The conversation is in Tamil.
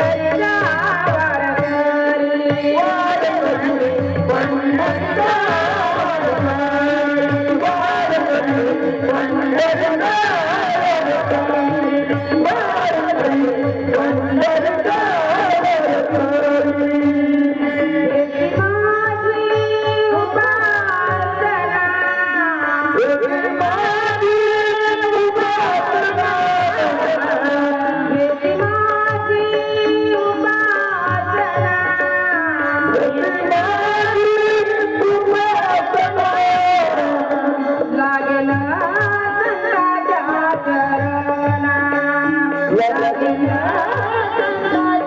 வாழ்க்கை வாழ்க்கை வாழ்க்கை আল্লাহ।